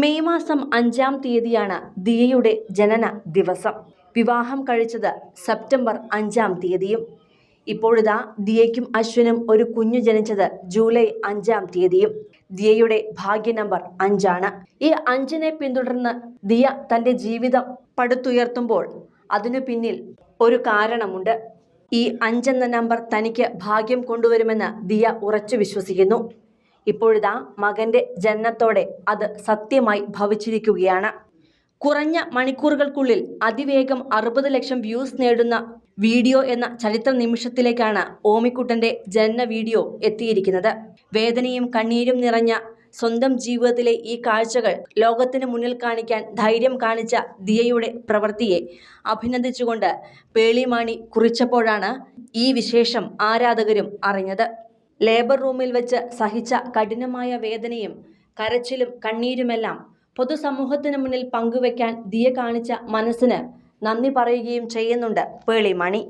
May മാസം അഞ്ചാം തീയതിയാണ് ദിയയുടെ ജനന ദിവസം. വിവാഹം കഴിച്ചത് സെപ്റ്റംബർ അഞ്ചാം തീയതിയും. ഇപ്പോഴിതാ ദിയയ്ക്കും അശ്വിനും ഒരു കുഞ്ഞു ജനിച്ചത് ജൂലൈ അഞ്ചാം തീയതിയും. ദിയയുടെ ഭാഗ്യ നമ്പർ അഞ്ചാണ്. ഈ അഞ്ചിനെ പിന്തുടർന്ന് ദിയ തന്റെ ജീവിതം പടുത്തുയർത്തുമ്പോൾ അതിനു പിന്നിൽ ഒരു കാരണമുണ്ട്. ഈ അഞ്ചെന്ന നമ്പർ തനിക്ക് ഭാഗ്യം കൊണ്ടുവരുമെന്ന് ദിയ ഉറച്ചു വിശ്വസിക്കുന്നു. ഇപ്പോഴിതാ മകന്റെ ജനനത്തോടെ അത് സത്യമായി ഭവിച്ചിരിക്കുകയാണ്. കുറഞ്ഞ മണിക്കൂറുകൾക്കുള്ളിൽ അതിവേഗം അറുപത് ലക്ഷം വ്യൂസ് നേടുന്ന വീഡിയോ എന്ന ചരിത്ര നിമിഷത്തിലേക്കാണ് ഓമിക്കുട്ടന്റെ ജനന വീഡിയോ എത്തിയിരിക്കുന്നത്. വേദനയും കണ്ണീരും നിറഞ്ഞ സ്വന്തം ജീവിതത്തിലെ ഈ കാഴ്ചകൾ ലോകത്തിന് മുന്നിൽ കാണിക്കാൻ ധൈര്യം കാണിച്ച ദിയയുടെ പ്രവൃത്തിയെ അഭിനന്ദിച്ചുകൊണ്ട് പേളിമാണി കുറിച്ചപ്പോഴാണ് ഈ വിശേഷം ആരാധകരും അറിഞ്ഞത്. ലേബർ റൂമിൽ വെച്ച് സഹിച്ച കഠിനമായ വേദനയും കരച്ചിലും കണ്ണീരുമെല്ലാം പൊതുസമൂഹത്തിന് മുന്നിൽ പങ്കുവെക്കാൻ ദിയ കാണിച്ച മനസ്സിന് നന്ദി പറയുകയും ചെയ്യുന്നുണ്ട്. പേളിമണി.